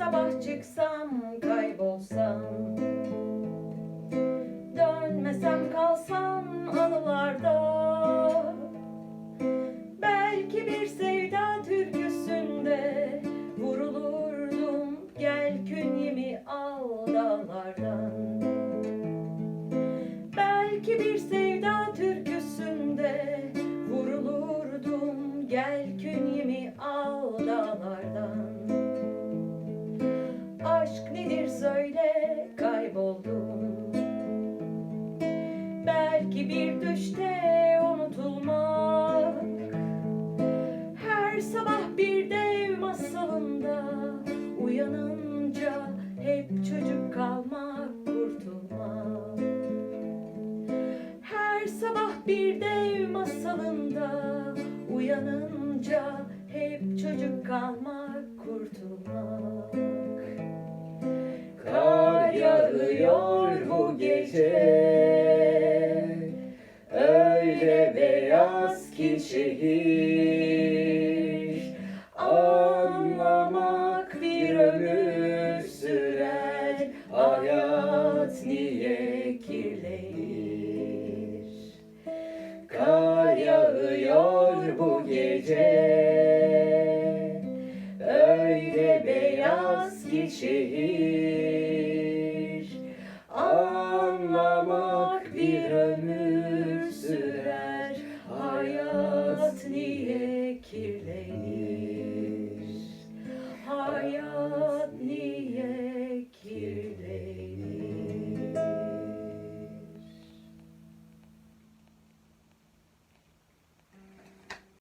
sabah çıksam kaybolsam Dönmesem kalsam anılarda. Belki bir sevda türküsünde Vurulurdum gel künyemi al dağlardan. Belki bir sevda türküsünde Vurulurdum gel künyemi söyle kayboldum. Belki bir düşte unutulmak Her sabah bir dev masalında Uyanınca hep çocuk kalmak kurtulmak. Her sabah bir dev masalında Uyanınca hep çocuk kalmak parlıyor bu gece. Öyle beyaz ki şehir. Anlamak bir ömür sürer. Hayat niye kirlenir? Kar yağıyor bu gece. Öyle beyaz ki şehir. kirlenir